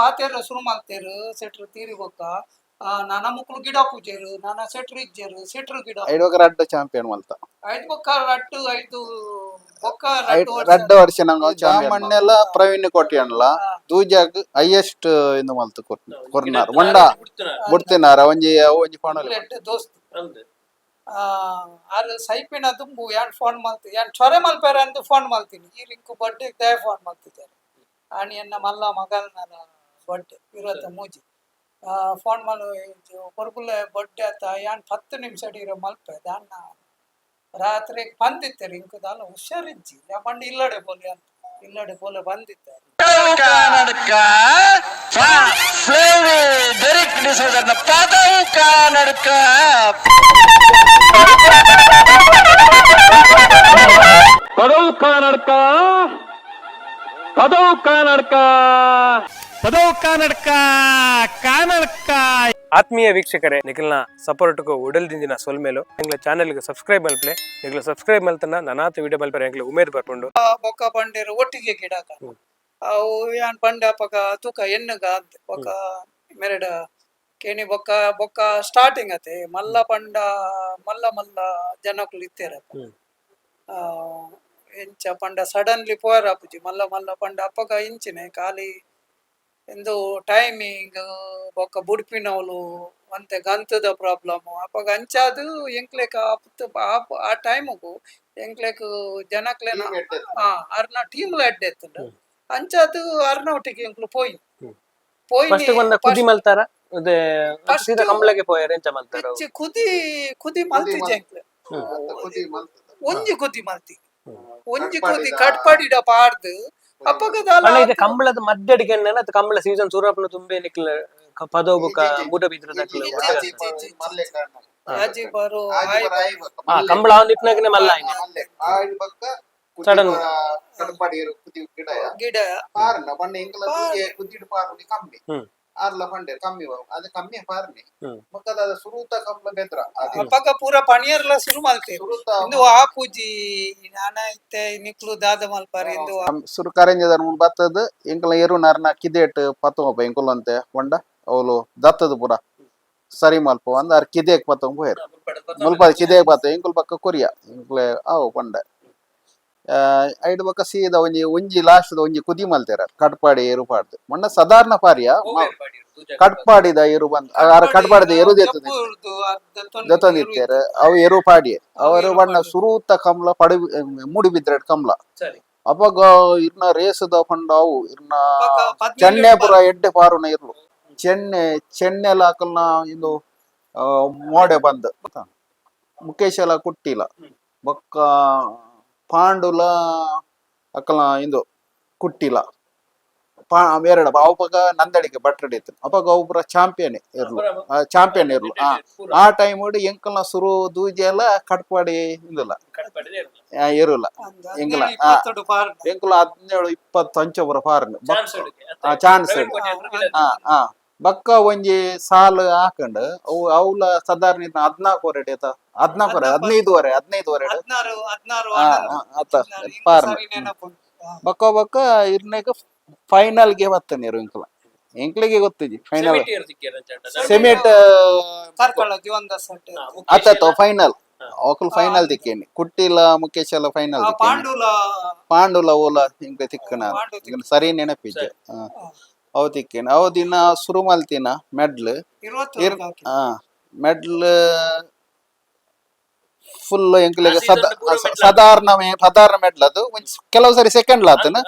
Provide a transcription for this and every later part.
ಪಾತೆರ್ ಶುರು ಮಾಡ್ತೇರು ಸೆಟ್ರು ತೀರಿ ಗೊತ್ತ ನನ್ನ ಮಕ್ಕಳು ಗಿಡ ಪೂಜೆರು ನನ್ನ ಸೆಟ್ರು ಇಜ್ಜೇರು ಸೆಟ್ರು ಗಿಡ. ಐದು ಬೊಕ್ಕ ರಡ್ಡ ಚಾಂಪಿಯನ್ ಮಲ್ತ ಐದು ಬೊಕ್ಕ ರಡ್ಡು ಐದು ಬೊಕ್ಕ ರಡ್ಡ ವರ್ಷ ನಂಗೆ ಚಾಮಣ್ಣೆಲ್ಲ ಪ್ರವೀಣ್ ಕೊಟ್ಟಿಯಲ್ಲ ದೂಜಾಗ್ ಹೈಯೆಸ್ಟ್ ಇಂದು ಮಲ್ತು ಕೊರ್ನಾರ್ ಮಂಡ ಬಿಡ್ತಿನಾರ? ಒಂಜಿ ಒಂಜಿ ಫೋನ್ ದೋಸ್ತ್. ಆರು ಸೈಪಿನ ದುಂಬು ಯಾನ್ ಫೋನ್ ಮಾಡ್ತೀನಿ ಯಾನ್ ಚೊರೆ ಮಲ್ಪೇರ ಅಂತ ಫೋನ್ ಮಾಡ್ತೀನಿ ಈ ರಿಂಕು ಬರ್ಡೇ ಫೋನ್ ಮಾಡ್ತಿದ್ದಾರೆ ಆಣಿ ಎನ್ನ ಮಲ್ಲ ಮಗನ ನಾನು ಬರ್ಡೇ ಇರತ್ತ ಮೂಜಿ. ಫೋನ್ ಮಾಡು ಕೊರ್ಗುಲೆ ಬಡ್ಡೆ ಆತ ಯಾನ್ ಹತ್ತು ನಿಮಿಷ ಇರೋ ಮಲ್ಪೆ ದಾನ್ನ ರಾತ್ರಿ ಬಂದಿದ್ದಾರೆ ಇಂಕು ದಾಲ ಹುಷಾರಿಜ್ಜಿ ಬಂದು ಇಲ್ಲಡೆ ಬೋಲಿ ಅಂತ ಇಲ್ಲಡೆ ಬೋಲೆ ಬಂದಿದ್ದಾರೆ ಡಿಸೋದರ್ನ ಪದವು ಕನ್ನಡಕ ಪದವು ಕನ್ನಡಕ ಪದವು ಕನ್ನಡಕ ಪದವು ಕಾನಡ್ಕ ಕಾನಡ್ಕ. ಆತ್ಮೀಯ ವೀಕ್ಷಕರೇ ನಿಖಿಲ್ನ ಸಪೋರ್ಟ್ಗೂ ಉಡಲ್ದಿಂದಿನ ಸೊಲ್ಮೇಲು ಚಾನೆಲ್ ಚಾನೆಲ್ಗೆ ಸಬ್ಸ್ಕ್ರೈಬ್ ಮಲ್ಪಲೆ ನಿಗ್ಲ ಸಬ್ಸ್ಕ್ರೈಬ್ ಮಲ್ತನ ನನಾತ ವಿಡಿಯೋ ಮಲ್ಪರೆ ಎಂಗ್ಲ ಉಮೇದ್ ಬರ್ಕೊಂಡು. ಆ ಬೊಕ್ಕ ಪಂಡೆರು ಒಟ್ಟಿಗೆ ಗಿಡಕ. ಅವು ಯಾನ್ ಪಂಡ ಅಪ್ಪಕ ತೂಕ ಎಣ್ಣಗ ಅಂತ ಬೊಕ್ಕ ಮೆರಡ ಕೇಣಿ ಬೊಕ್ಕ ಬೊಕ್ಕ ಸ್ಟಾರ್ಟಿಂಗ್ ಅತೆ ಮಲ್ಲ ಪಂಡ ಮಲ್ಲ ಮಲ್ಲ ಜನಕ್ಕಲು ಇತ್ತೇರ ಎಂಚ ಪಂಡ ಸಡನ್ಲಿ ಪೋರ ಆಪುಜಿ ಮಲ್ಲ ಮಲ್ಲ ಪಂಡ ಅಪ್ಪಗ ಇಂಚಿನೆ ಖಾಲಿ ಎಂದು ಟೈಮಿಂಗ್ ಬೊಕ್ಕ ಬುಡ್ಪಿನವಲು ಮತ್ತೆ ಗಂತದ ಪ್ರಾಬ್ಲಮ್ ಅಪ್ಪಗ ಅಂಚಾದು ಎಂಕ್ಲೆಕ ಅಪ್ಪತ್ತು ಆ- ಆ ಟೈಮಗು ಎಂಕ್ಲೆಕ್ ಜನಕ್ಲೆನ ಆ ಅರ್ನ ಟೀಮ್ ಅಡ್ಡ ಎತ್ತುಂಡು ಅಂಚಾದು ಅರ್ನ ಒಟ್ಟಿಗೆ ಎಂಕ್ಲು ಪೋಯಿ. ಪೋಯಿ ಕುದಿ ಮಲ್ತಾರ? ಅದೇ ಸೀದಾ ಕಂಬಳಗೆ ಪೋಯಾರ ಎಂಚ ಮಲ್ತಾರ ಕುದಿ ಕುದಿ ಮಲ್ತಿಜೆ ಎಂಕ್ಲೆ. ಒಂಜಿ ಕುದಿ ಮಲ್ತಿ. ಒಂಜಿ ಕುದಿ ಕಟ್ಪಾಡಿಡ ಪಾಡ್ದು ಇದು ಕಂಬಳದ ಮಧ್ಯಡಿಗೆ ಅದು ಕಂಬಳ ಸೀಸನ್ ಸೂರಪ್ಪನ ತುಂಬೆ ನಿಕ್ಲ ಪದವು ಬುಕ್ಕ ಬೂಟ ಬಿದ್ರ ಆಜಿ ಬರೋ ಆಯ್ ಹಾ ಕಂಬಳ ಒಂದ್ ಇಟ್ನಾಗನೆ ಮಲ್ಲ ಆಯ್ನೆ Sudden. ಗಿಡ ಪಾರ್ನ ಬಣ್ಣ ಎಂಕಲ ಕುದ್ದಿಡು ಪಾರುನಿ ಕಮ್ಮಿ ಆರ್ಲ ಪಂಡೆ ಕಮ್ಮಿ. ಅದು ಕಮ್ಮಿ ಪಾರ್ನಿ. ಮಕ್ಕದ ಸುರೂತ ಕಂಬಳ ಬೆದ್ರ ಅದು ಅಪ್ಪಗ ಪೂರ ಪಣಿಯರ್ಲ ಶುರು ಸುರೂತ ಇಂದು ಆ ಪೂಜಿ ನಾನ ಇತ್ತೆ ನಿಕ್ಲು ದಾದ ಮಲ್ಪಾರಿ ಇಂದು ಸುರು ಕರೆಂಜದ ಮುಂದ್ ಬತ್ತದ ಎಂಕಲ ಏರು ನರ್ನ ಕಿದೇಟ್ ಪತ್ತೊಂಬ ಎಂಕುಲಂತೆ ಒಂಡ ಅವಳು ದತ್ತದ ಪೂರ. ಸರಿ ಮಲ್ಪ ಅಂದ ಅರ್ ಕಿದೇಕ್ ಪತ್ತೊಂಬ ಹೋಯ್ರು. ಮುಲ್ಪ ಕಿದೇಕ್ ಬತ್ತ ಎಂಕುಲ್ ಪಕ್ಕ ಕೊರಿಯ ಎಂಕುಲೆ ಅವು ಪಂಡ. ಐಡ್ ಬಕ್ಕ ಸೀದ ಒಂಜಿ ಒಂಜಿ ಲಾಸ್ಟ್ ಒಂಜಿ ಕುದಿ ಮಲ್ತೆರ ಕಟ್ಪಾಡಿ ಏರು ಪಾಡ್ದು. ಮೊನ್ನ ಸಾಧಾರಣ ಪಾರಿಯ ಕಟ್ಪಾಡಿದ ಏರು ಬಂದ್ ಆರ ಕಟ್ಪಾಡಿದ ಏರು ಅರ್ಧ ಅವು ಏರು ಪಾಡಿ ಅವರು ಬಣ್ಣ ಸುರೂತ ಕಮ್ಲ ಪಡ ಮೂಡಿ ಬಿದ್ರೆಡ್ ಕಮ್ಲ. ಅವಾಗ ಇರ್ನ ರೇಸದ ಪಂಡ ಅವು ಇರ್ನ ಚೆನ್ನೆಪುರ ಎಡ್ಡೆ ಪಾರುನ ಇರ್ಲು. ಚೆನ್ನೆ ಚೆನ್ನೆ ಲಾಕಲ್ನ ಇದು ಮೋಡೆ ಬಂದ್. ಮುಖೇಶ್ ಎಲ್ಲ ಕುಟ್ಟಿಲ ಬೊಕ್ಕ ಪಾಂಡುಲ ಅಕಲ್ನ ಇದು ಕುಟ್ಟಿಲ. ಪಾ ಬೇರೆಡ ಅವಾಗ ಪಕ್ಕ ನಂದಡಿಗೆ ಬಟ್ರಡಿ ಇತ್ತು. ಅವಾಗ ಅವು ಚಾಂಪಿಯನ್ ಇರ್ಲು. ಚಾಂಪಿಯನ್ ಇರ್ಲು. ಆ ಆ ಟೈಮ್ ಎಂಕಲ್ನ ಸುರು ದೂಜಿ ಎಲ್ಲ ಕಟ್ಪಾಡಿ ಇಂದಿಲ್ಲ. ಆ, ಎಂಕಲ ಎಂಕಲ ಹದಿನೇಳು ಇಪ್ಪತ್ತಂಚ ಪಾರ್ನ. ಎಂಕುಲ ಹದಿನೇಳು ಇಪ್ಪತ್ತು ಅಂಚ ಬರ ಪಾರ್ನ್ ಚಾನ್ಸ್ ಹಾ ಹಾ ಬಕ್ಕ ಒಂಜಿ ಸಾಲು ಹಾಕೊಂಡು ಅವು ಅವ್ಲ ಸಾಧಾರಣ ಇದ್ನ ಹದ್ನಾಲ್ಕು ರೆಡಿ ಆತ ಹದ್ನಾಲ್ಕು ವರೆ ಹದಿನೈದು ವರೆ ಹದಿನೈದು ವರೆ ಹಾ ಆತ ಪಾರ್ನ್ ಸರಿ. ಹಾ. ಬಕ್ಕ ಬಕ್ಕ ಇರ್ನಾಗ ಫೈನಲ್ಗೆ ಬತ್ತಾನೆ ಇರು ಎಂಕಲ ಇಂಕ್ಲಿಗೆ ಗೊತ್ತಿಜಿ ಫೈನಲ್ ಸೆಮಿಟ್ ಆತ ಫೈನಲ್ ಅವಕಲ್ ಫೈನಲ್ ದಿಕ್ಕೇನಿ. ಕುಟ್ಟಿಲ್ಲ ಮುಖೇಶ್ ಎಲ್ಲ ಫೈನಲ್ ಪಾಂಡುಲ. ಪಾಂಡುಲ ಓಲ ಹಿಂಗ ತಿಕ್ಕನ. ಪಾಂಡು ಅವದಿನ ಶುರು ಮಾಲ್ತಿನ ಮೆಡ್ಲ್? ಹಾ ಮೆಡ್ಲ್ ಫುಲ್ ಎಂಕ್ಲೆಗ್ ಸದಾ ಸಾಧಾರಣ ಸಾಧಾರಣ ಮೆಡ್ಲ್ ಅದು. ಕೆಲವು ಸರಿ ಸೆಕೆಂಡ್ ಲಾತನ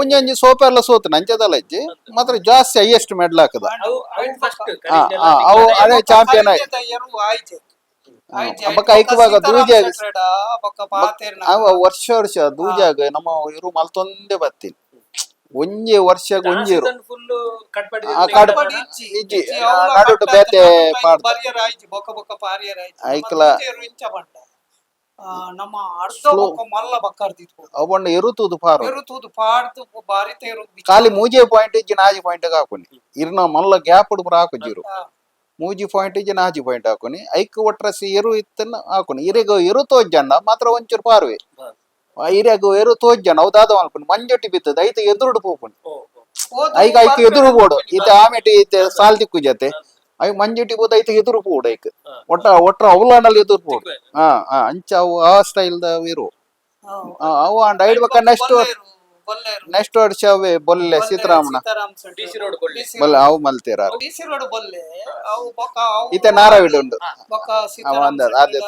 ಒಂಜಿ ಒಂಜಿ ಸೋಪ ಎಲ್ಲ ಸೋತನ? ಅಂಚದಲ್ಲ ಇಜ್ಜಿ? ಮಾತ್ರ ಜಾಸ್ತಿ ಹೈಯೆಸ್ಟ್ ಮೆಡ್ಲ್ ಹಾಕದ. ಅವು ಅದೇ ಚಾಂಪಿಯನ್ ಆಯ್ತು. ಬೊಕ್ಕ ಐಕುವಾಗ ದೂಜಾಗ ಅವ ವರ್ಷ ವರ್ಷ ದೂಜಾಗ ನಮ್ಮ ಇರು ಮಲ್ತೊಂದೇ ಬತ್ತೀನಿ ಒಂಜಿ ವರ್ಷಗ ಒಂಜಿ ಇರು ನಾಡುಟ್ಟು ಬೇತೆ ಐಕ್ಲ ನಮ್ಮ ಅರ್ಧ. ಬೊಕ್ಕ ಮಲ್ಲ ಬಕ್ಕಾರ್ದಿತ್ತು ಅವಣ್ಣ ಇರುತ್ತದು ಪಾರು. ಎರುತುದು ಪಾಡ್ದು ಬಾರಿ ತೇರು ಖಾಲಿ ಮೂಜೆ ಪಾಯಿಂಟ್ ಇಜ್ಜಿ ನಾಜಿ ಪಾಯಿಂಟ್ ಹಾಕೊನಿ. ಇರ್ನ ಮಲ್ಲ ಗ್ಯಾಪ್ ಹುಡುಗರು ಹಾಕುಜಿರು ಮೂಜಿ ಪಾಯಿಂಟ್ ಇಜ್ಜಿ ನಾಜಿ ಪಾಯಿಂಟ್ ಹಾಕೊನಿ. ಐಕ್ ಒಟ್ರಸಿ ಎರು ಇತ್ತನ್ನ ಹಾಕೊನಿ. ಇರೆಗ ಎರು ತೋಜ್ಜಂಡ ಮಾತ್ರ ಒಂಚೂರು ಪಾರುವೆ. ಇರೆಗ ಎರು ತೋಜ್ಜನ ಅವು ಮಲ್ಪನಿ ಮಂಜೊಟ್ಟಿ ಬಿತ್ತದ ಐತ ಎದುರುಡು ಪೋಪುಂಡು ಐಕ ಐಕ್ ಎದುರು ಬೋಡು ಈತ ಆಮೇಟಿ ಈತ ಸಾಲ್ ದಿಕ್ಕು ಜತೆ. ಐ ಮಂಜಿಟಿ ಬೋದ ಐತ ಎದುರು ಬೋಡು ಐಕ್. ಒಟ್ಟ ಒಟ್ರ ಅವಲಾಂಡಲ್ಲಿ ಎದುರು ಪೋಡು. ಹಾ ಹಾ ಅಂಚ ಅವು ಆ ಸ್ಟೈಲ್ ದ ಇರು. ಆ, ಅವು ಅಂಡ್ ಐಡ್ ಬಕ್ಕ ನೆಕ್ಸ್ಟ್ ವರ್ಡ್ ವರ್ಷ ಅವೇ ಬೊಲ್ಲೆ ಸೀತಾರಾಮನ. ಬೊಲ್ಲೆ. ಅವು ಮಲ್ತೀರ ಇತ್ತೆ ನಾರಾವಿಡ್ ಉಂಡು ಅದೇ.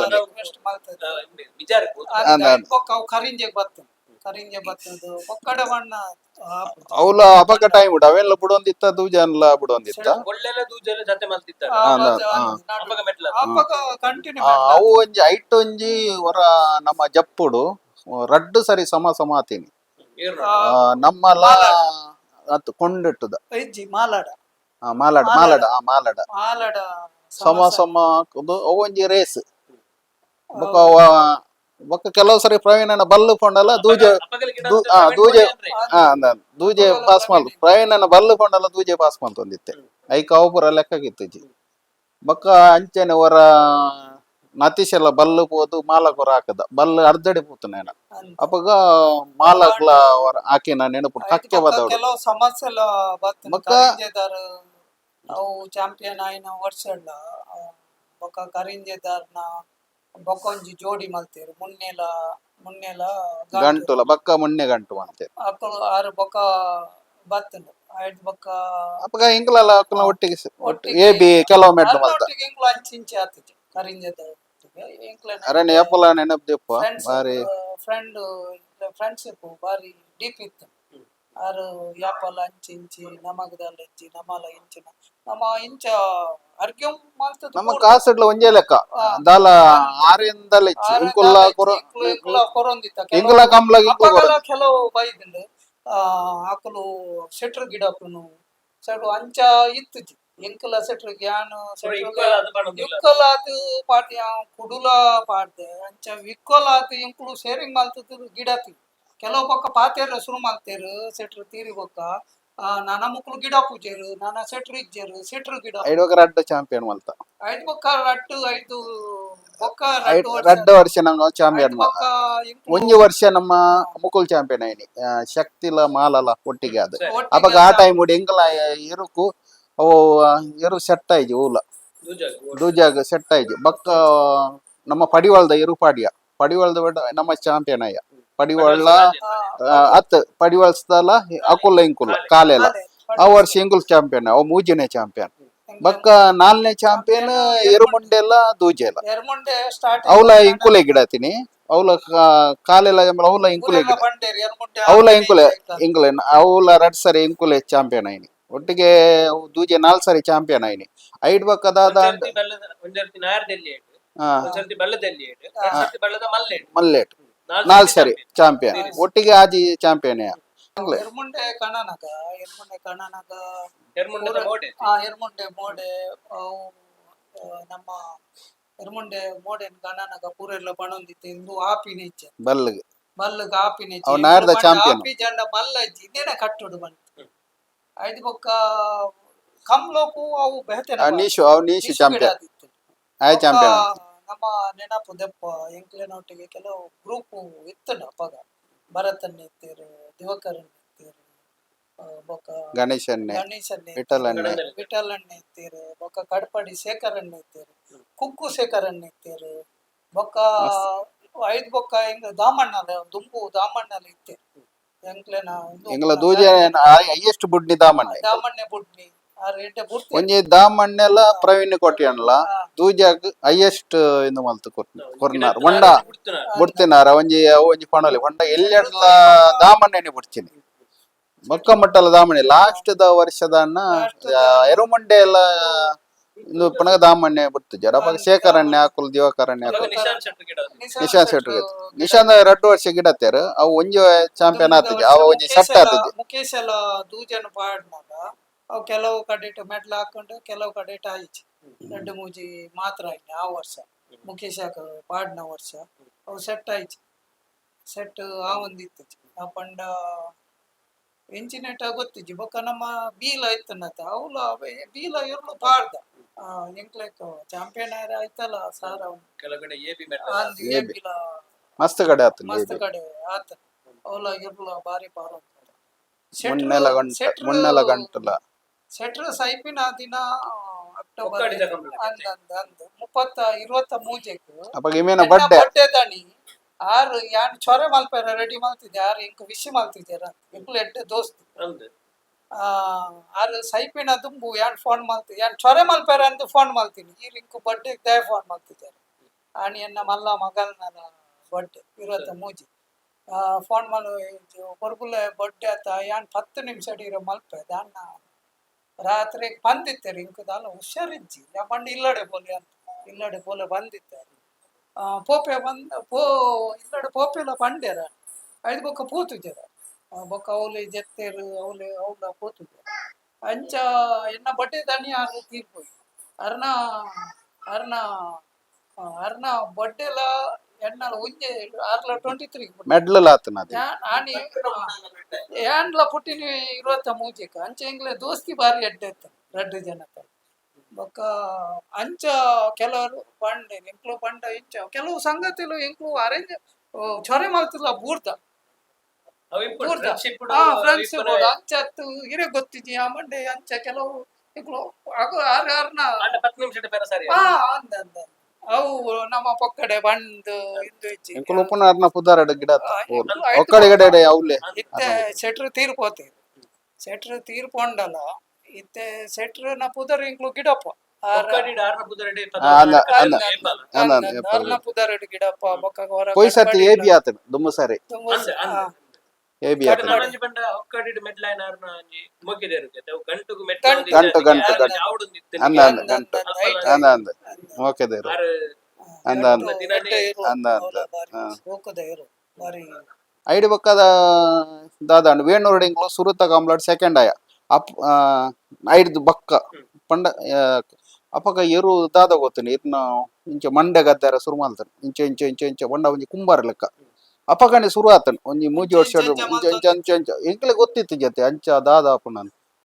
ಅವಲ ಅಪಕ ಟೈಮ್ ಉಂಡು ಅವೆಲ್ಲ ಬಿಡೊಂದಿತ್ತ ದೂಜನ್ಲ ಬಿಡೊಂದಿತ್ತ? ಅವು ಒಂಜಿ ಐಟ್ ಒಂಜಿ ಹೊರ ನಮ್ಮ ಜಪ್ಪುಡು. ರಡ್ಡು ಸರಿ ಸಮ ಸಮ ಆತೀನಿ ನಮ್ಮಲ ಅತ್ತು ಕೊಂಡಿಟ್ಟದ. ಅಜ್ಜಿ ಮಾಲಾಡ. ಆ, ಮಾಲಾಡ ಮಾಲಾಡ. ಆ ಮಾಲಾಡ. ಮಾಲಾಡ ಸಮ ಸಮ ಒಂಜಿ ರೇಸ್ ಬೊಕ್ಕ ಅವ ಬೊಕ್ಕ ಕೆಲವು ಸರಿ ಪ್ರವೀಣನ ಬಲ್ಲು ಪೊಂಡಲ ದೂಜೆ ದೂಜೆ ದೂಜೆ ಪಾಸ್ ಮಾಲ್ ಪ್ರವೀಣನ ಬಲ್ಲು ಪೊಂಡಲ ದೂಜೆ ಪಾಸ್ ಮಂತೊಂದಿತ್ತೆ ಐಕ ಒಬ್ಬರ ಲೆಕ್ಕಗಿತ್ತುಜಿ ಬೊಕ್ಕ ಅಂಚೆನೆ ಹೊರ ಪೋದು ಮಾಲಕೊರ ಹಾಕದ. ಬಲ್ಲ ಅರ್ಧಡಿ ಪೂತು ನೇನ ಅಪ್ಪಗ ಮಾಲಕ್ಲ ಹೊರ ಹಾಕಿನ ನೆನಪು ಕಕ್ಕೆ ಬದವಡು ಕೆಲವು ಸಮಸ್ಯೆಲ ಬೊಕ್ಕ- ಕರಿಂಜೆದಾರ್ ಅವು ಚಾಂಪಿಯನ್ ಆಯ್ನ ವರ್ಷಲ್ಲ ಬೊಕ್ಕ ಕರಿಂಜೆದಾರ್ನ ಬೊಕ್ಕ ಒಂಜಿ ಜೋಡಿ ಮಲ್ತೇರು. ಮುನ್ನೆಲ ಮುನ್ನೆಲ ಗಂಟು. ಗಂಟುಲ ಬಕ್ಕ ಮುನ್ನೆ ಗಂಟು ಅಂತೆ ಅಕ್ಕಲು ಆರು ಬೊಕ ಬತ್ತುಂಡು. ಆಯ್ತು ಬೊಕ್ಕ ಅಪ್ಪಗ ಅಕ್ಕಲ ಒಟ್ಟಿಗೆ ಸ- ಒಟ್ಟು ಎ ಬಿ ಕೆಲವು ಮೆಡ್ಲು ಮಲ್ತ. ಅರ್ನೊಟ್ಟಿಗೆ ಇಂಕ್ಲು ಅಂಚಿಂಚಿ ಆತಜಿ ಅರಣ್ಯ ಯಪ್ಪಲ ನೆನಪು ದೆಪ್ಪ ಫ್ರೆಂಡ್ಸ್ ಬಾರಿ ಫ್ರೆಂಡ್ ಫ್ರೆಂಡ್ಶಿಪ್ ಬಾರಿ ಡೀಪ್ ಇತ್ತು. ಆರು ಯಾಪಲ ಅಂಚಿ ಇಂಚಿ ನಮಗದಲ್ಲ ಇಂಚಿ ನಮಲ ಇಂಚಿನ ನಮ್ಮ ಇಂಚ ಅರ್ಗ್ಯಂ ಮಾಡ್ತದ ನಮ್ಮ ಕಾಸಡ್ಲ ಒಂಜೇ ಲೆಕ್ಕ. ದಾಲ ಆರಿಂದಲ ಇಚ್ಚಿ ಇಂಕುಲ್ಲ ಕೊರ ಕೊರೊಂದಿತ್ತ. ಇಂಕುಲ್ಲ ಕಂಬ್ಲ ಇಂಕುಲ್ಲ ಕೊರ ಕೆಲವು ಬೈದಿಂಡು ಆ ಆಕಲು ಸೆಟ್ರ್ ಗಿಡಪ್ಪನು ಸೆಟ್ ಅಂಚ ಇತ್ತು. ಎಂಕಲ ಸೆಟ್ರ್ ಯಾನು ಇಕ್ಕೊಲ ಅದು ಮಾಡೋದಿಲ್ಲ. ಇಕ್ಕಲಾತು ಪಾಟಿ ಕುಡುಲ ಪಾಡ್ದೆ ಅಂಚ ವಿಕ್ಕೊಲಾತು ಇಂಕುಲು ಶೇರಿಂಗ್ ಮಲ್ತದ ಗಿಡತಿ ಕೆಲವು ಪಕ್ಕ ಪಾತೇರ ಶುರು ಮಾಡ್ತೇರು ಸೆಟ್ರ್ ತೀರಿ ಬೊಕ್ಕ ಆ, ನಾನ ಮುಕ್ಳು ಗಿಡ ಪೂಜೆರು ನಾನ ಸೆಟ್ರ್ ಇಜ್ಜೆರು ಸೆಟ್ರ್ ಗಿಡ ಐಡುವಾಗ ರಡ್ಡ ಚಾಂಪಿಯನ್ ಮಲ್ತ ಐದು ಬೊಕ್ಕ ರಟ್ಟು ಐದು ಬೊಕ್ಕ ಐಡ್ ರಟ್ಟು ವರ್ಷ ರಡ್ಡ ವರ್ಷ ನಂಗೆ ಚಾಂಪಿಯನ್ ಐದು ಮಲ್ತ ಬೊಕ್ಕ ಇಂಕ್ಲು ಒಂಜಿ ವರ್ಷ ನಮ್ಮ ಮುಕುಲ್ ಚಾಂಪಿಯನ್ ಐನಿ ಆ, ಶಕ್ತಿಲ ಮಾಲಲ ಒಟ್ಟಿಗೆ ಅದು ಒಟ್ಟಿಗೆ ಅವಾಗ ಆ ಟೈಮ್ ಉಡಿ ಎಂಕಲ ಎರುಕು ಅವು ಎರು ಸೆಟ್ ಆಯ್ಜಿ ಊಲ ದೂಜಾಗ. ಸೆಟ್ ಆಯ್ಜಿ ಬಕ್ಕ ನಮ್ಮ ಪಡಿವಾಳದ ಎರು ಪಾಡಿಯ ಪಡಿವಾಳದ ಬಡ ನಮ್ಮ ಚಾಂಪಿಯನ್ ಅಯ್ಯ ಪಡಿವಾಳ ಅತ್ ಪಡಿವಾಳ್ ಸ್ಥಲ ಅಕುಲ್ಲ ಇಂಕುಲ್ಲ ಕಾಲೆಲ್ಲ ಆ ವರ್ಷ ಇಂಗುಲ್ ಚಾಂಪಿಯನ್ ಅವ ಮೂಜನೇ ಚಾಂಪಿಯನ್. ಬಕ್ಕ ನಾಲ್ನೇ ಚಾಂಪಿಯನ್ ಎರುಮುಂಡೆ ಎಲ್ಲ ದೂಜೆ ಎಲ್ಲ ಅವಲ ಇಂಕುಲೆ ಗಿಡತೀನಿ. ಅವಲ ಕಾಲೆಲ್ಲ ಅವಲ ಇಂಕುಲೆ ಗಿಡ. ಅವಲ ಇಂಕುಲೆ ಇಂಗ್ಲೆಂಡ್ ಅವಲ ರಡ್ ಸರಿ ಇಂಕುಲೆ ಚಾಂಪಿಯನ್ ಐನಿ ಒಟ್ಟಿಗೆ ದೂಜೆ ನಾಲ್ ಸಾರಿ ಚಾಂಪಿಯನ್ ಆಯ್ನಿ. ಐಡ್ ಬಕ್ಕದಾದ ಮಲ್ಲೇಟ್. ನಾಲ್ಕು ನಾಲ್ ಸಾರಿ ಚಾಂಪಿಯನ್ ಒಟ್ಟಿಗೆ ಆಜಿ ಚಾಂಪಿಯನ್ ಎರ್ಮುಂಡೆ ಕಣನಗ ಎರ್ಮುಂಡೆ ಕಣನಗ. ಎರ್ಮುಂಡೆ ಮೋಡೆ ನಮ್ಮ ಎರ್ಮುಂಡೆ ಮೋಡೆ ಕಣನಗ ಪೂರೆಲ್ಲ ಬಣೊಂದಿತ್ತು ಇಂದು ಆಪಿನ ಇಚ್ಚ ಬಲ್ಗ್. ಮಲ್ಲಗ ಆಪಿನ ಇಚ್ಚೆ ಚಾಂಪಿಯನ್ champion. ಆಪಿ ಜಂಡ ಮಲ್ಲ ಇದೇನ ಕಟ್ಟುಡು ಬಂತು. ಐದು ಬೊಕ್ಕ ಕಮ್ಲೋಕು ಅವು ಬೆಹತೆನ ನೀಶು ಅವ್ ನೀಶು ಚಾಂಪಿಯನ್ ಆಯ್ ಚಾಂಪಿಯನ್ ನಮ್ಮ ನೆನಪು ದೆಪ್ಪ ಎಂಕ್ಲೆನೊಟ್ಟಿಗೆ ಕೆಲವು ಗ್ರೂಪ್ ಇತ್ತು ಅಪ್ಪಗ. ಭರತನ್ ಇತ್ತೀರು ದಿವಕರನ್ ಇತ್ತೀರು ಬೊಕ್ಕ ಗಣೇಶನ್ನೆ ಗಣೇಶನ್ ವಿಠಲನ್ನೆ. ವಿಠಲಣ್ಣ ಇತ್ತೀರು ಬೊಕ್ಕ ಕಡ್ಪಡಿ ಶೇಖರನ್ ಇತ್ತೀರು ಕುಕ್ಕು ಶೇಖರನ್ ಇತ್ತೀರು ಬೊಕ್ಕ ಐದು ಬೊಕ್ಕ ಹೆಂಗ ದಾಮಣ್ಣಲ ದುಂಬು ದಾಮಣ್ಣಲ್ಲಿ ಇತ್ತೀರು ಎಂಕ್ಲೆನ ಎಂಗ್ಲ ದೂಜೆ ಹೈಯೆಸ್ಟ್ ಬುಡ್ನಿ ದಾಮಣ್ಣೆ ಬುಡ್ನಿ ಒಂಜಿ ದಾಮಣ್ಣೆಲ್ಲ ಪ್ರವೀಣ್ ಕೊಟ್ಟಿಯನ್ಲ ದೂಜಾಕ್ ಹೈಯೆಸ್ಟ್ ಇಂದು ಮಲ್ತು ಕೊರ್ನಾರ್ ಹೊಂಡ. ಬುಡ್ತಿನಾರ? ಒಂಜಿ ಒಂಜಿ ಪಣಲಿ. ಹೊಂಡ ಎಲ್ಲೆಡ್ಲ ದಾಮಣ್ಣೆನೆ ಬುಡ್ತೀನಿ. ಮಕ್ಕ ಮಟ್ಟಲ ದಾಮಣ್ಣೆ. ಲಾಸ್ಟ್ ದ ವರ್ಷದ ಅಣ್ಣ ಎರುಮಂಡೆ ಎಲ್ಲ ಇಂದು ಪನಗ ದಾಮಣ್ಣೆ ಬಿಡ್ತಿದ್ದೆ ಅಪ್ಪ ಶೇಖರಣ್ಯ ಹಾಕುಲ್ ದಿವಾಕರಣ್ಯ ಹಾಕುಲ್ ನಿಶಾಂತ್ ಶೆಟ್ಟಿ ಗಿಡ. ನಿಶಾಂತ್ ಎರಡು ವರ್ಷ ಗಿಡತ್ತೇರ ಅವು ಒಂಜಿ ಚಾಂಪಿಯನ್ ಆತಿದ್ದೆ ಅವ ಒಂಜಿ ಸೆಟ್ ಆತಿದ್ದೆ ಮುಖೇಶ್ ಎಲ್ಲ ದೂಜನ ಪಾಡ್ನಾಗ ಅವು ಕೆಲವು ಕಡೆ ಮೆಟ್ಲು ಹಾಕೊಂಡು ಕೆಲವು ಕಡೆ ಆಯ್ತು ಎರಡು ಮೂಜಿ ಮಾತ್ರ ಆಯ್ತು ಆ ವರ್ಷ. ಮುಖೇಶ್ ಹಾಕ ಪಾಡ್ನ ವರ್ಷ. ಅವು ಸೆಟ್ ಆಯ್ತು ಸೆಟ್ ಆ ಒಂದಿತ್ತು. ಆ ಪಂಡ ಎಂಚಿನೆಟ ಗೊತ್ತಿಜ್ಜಿ ಬೊಕ್ಕ ನಮ್ಮ ಬೀಲ ಇತ್ತನತ. ಅವಲ ಬೀಲ ಇರ್ಲು ಪಾಡ್ದ. ಆ ಚಾಂಪಿಯನ್ ಆಯ್ತಲ್ಲ ಸಾರ ಅವ್ನು. ಕೆಳಗಡೆ ಎ ಬಿ ಮೆಟ್ಲ ಅಂದ್ ಏ ಬೀಲ ಮಸ್ತ್ ಕಡೆ ಆತನ ಮಸ್ತ್ ಕಡೆ ಆತ. ಅವಲ ಇರ್ಲ ಬಾರಿ ಪಾರ ಮುನ್ನೆಲ ಗಂಟ ಮುನ್ನೆಲ ಗಂಟಲ. ಸೆಟ್ರ ಸೈಪಿನ ದಿನ ಅಕ್ಟೋಬರ್ ಅಂದ ಮುಪ್ಪತ್ತ ಇರುವತ್ತ ಮೂಜೆ ಅಪ್ಪ ಇಮೇನ ಬಡ್ಡೆ? ಬಡ್ಡೆ ದಣಿ? ಆರು ಯಾರು ಚೊರೆ ಮಲ್ಪೆರ ರೆಡಿ ಮಲ್ತಿದ್ದೆ ಆರು ಇಂಕ ವಿಶ್ ಮಲ್ತಿದ್ದೀರ ಇಬ್ಬರು ಎಡ್ಡೆ ದೋಸ್ತ್ ಆರು ಸೈಪಿನ ತುಂಬು ಯಾನ್ ಫೋನ್ ಮಲ್ತಿ ಯಾನ್ ಚೊರೆ ಮಲ್ಪೇರ ಅಂತ ಫೋನ್ ಮಲ್ತೀನಿ ಈ ರಿಂಕು ಬಡ್ಡೆ ದಯ ಫೋನ್ ಮಲ್ತಿದ್ದಾರೆ ಆನಿಯನ್ನ ಮಲ್ಲ ಮಗಲ್ ನನ್ನ ಬಡ್ಡೆ ಮೂಜಿ. ಮೂಜಿ ಫೋನ್ ಮಲ್ ಕೊರ್ಗುಲ ಬಡ್ಡೆ ಆತ ಯಾನ್ ಹತ್ತು ನಿಮಿಷ ಇರೋ ಮಲ್ಪೆ ದಾನ್ನ ರಾತ್ರಿ ಬಂದಿತ್ತೆ ಇಂಕು ದಾಲ ಹುಷಾರಿಜ್ಜಿ ಯಾ ಬಂದು ಇಲ್ಲಡೆ ಬೋಲೆ ಅಂತ. ಇಲ್ಲಡೆ ಬೋಲೆ ಬಂದಿತ್ತೆ. ಆ, ಪೋಪೆ ಬಂದ ಪೋ ಇಲ್ಲಡೆ ಪೋಪೆಲ್ಲ ಬಂಡ್ಯಾರ ಐದು ಬೊಕ್ಕ ಪೂತುಜರ ಬೊಕ್ಕ ಅವಲೆ ಜೆತ್ತೇರು ಅವಲೆ ಅವಲ ಪೋತುಜರ ಅಂಚ ಎನ್ನ ಬಡ್ಡೆ ದಣಿ ಆರು ತೀರ್ಪೋಯಿ ಅರ್ನ ಅರ್ನ ಅರ್ನ ಬಡ್ಡೆಲ ಎಣ್ಣಲ ಒಂಜೆ ಆರ್ಲ ಟ್ವೆಂಟಿ ತ್ರೀ ಮೆಡ್ಲ ಆತನ ಅದು. ಆನಿ ಯಾಂಡ್ಲ ಪುಟ್ಟಿನಿ ಇರುವತ್ತ ಮೂಜಿಕ. ಅಂಚ ಇಂಗ್ಲೆ ದೋಸ್ತಿ ಬಾರಿ ಎಡ್ಡೆತ್ತ ರಡ್ಡು ಜನತ ಬೊಕ್ಕ ಅಂಚ ಕೆಲವರು ಬಂಡೆ ಎಂಕ್ಲು ಬಂಡ ಇಂಚ ಕೆಲವು ಸಂಗತಿಲು ಎಂಕ್ಲು ಅರೇಂಜ್ ಚೊರೆ ಮಾಡ್ತಿಲ್ಲ ಬೂರ್ದ. ಫ್ರೆಂಡ್ಸ್ ಅಂಚತ್ತು ಹಿರೇ ಗೊತ್ತಿದ್ದಿ ಆ ಮಂಡೆ ಅಂಚ ಕೆಲವು ಇಂಕ್ಲು ಆಗ ಆರ್ ಆರ್ನ ಹತ್ತು ನಿಮಿಷದ ಬೇರೆ ಸರಿ. ಹಾ ಅಂದ ಅಂದ ಅವು ನಮ್ಮ ಪೊಕ್ಕಡೆ ಬಂದು ಇಂದು ಪುದಾರಡ ಗಿಡ ಒಕ್ಕಡೆ ಗಡೆ ಅವ್ಲೆ. ಇತ್ತೆ ಸೆಟ್ರ್ ತೀರ್ಪೋತೆ. ಸೆಟ್ರ್ ಇತ್ತೆ ಸೆಟ್ರ್ನ ಪುದರ್ ಇಂಕ್ಲು ಗಿಡಪ್ಪ ಆ, ಅಂದ ಅಂದ ಅಂದ ಅಂದ ಏಪ್ರಿಲ್. ಅರ್ನ ಪುದರ್ ಗಿಡಪ್ಪ ಬೊಕ್ಕ ಹೊರ ಪೊಯ್ ಗಂಟು. ಗಂಟು, ಗಂಟು, ಅಂದ? ಅಂದ ಅಂದ, ಅಂದ, ಅಂದ ಅಂದ. ಐಡಿ ಬಕ್ಕದ ದಾದಾಂಡ್ ವೇಣೂರು ಇಂಗ್ಲು ಸುರುತ ಕಾಮ್ಲಾಡ್ ಸೆಕೆಂಡ್ ಆಯ. ಅಪ್ ಐಡ್ದು ಬಕ್ಕ. ಪಂಡ ಅಪಕ ಎರು ದಾದ ಗೊತ್ತುನಿ. ಇರ್ನ ಇಂಚ ಮಂಡೆ ಗದ್ದಾರ ಸುರು ಮಾಡ್ತಾನೆ ಇಂಚ ಇಂಚ ಇಂಚ ಇಂಚ ಬಂಡ ಒಂಜಿ ಕುಂಬಾರ ಲೆಕ್ಕ. ಅಪಗನೆ ಶುರು ಆತನ್ ಒಂಜಿ ಮೂಜಿ ವರ್ಷ ಇಂಚ ಇಂಚ ಇಂಚ ಎಂಕ್ಲೆ ಗೊತ್ತಿತ್ತು ಜೊತೆ ಅಂಚ ದಾದ ಅಪ್ಪನನ್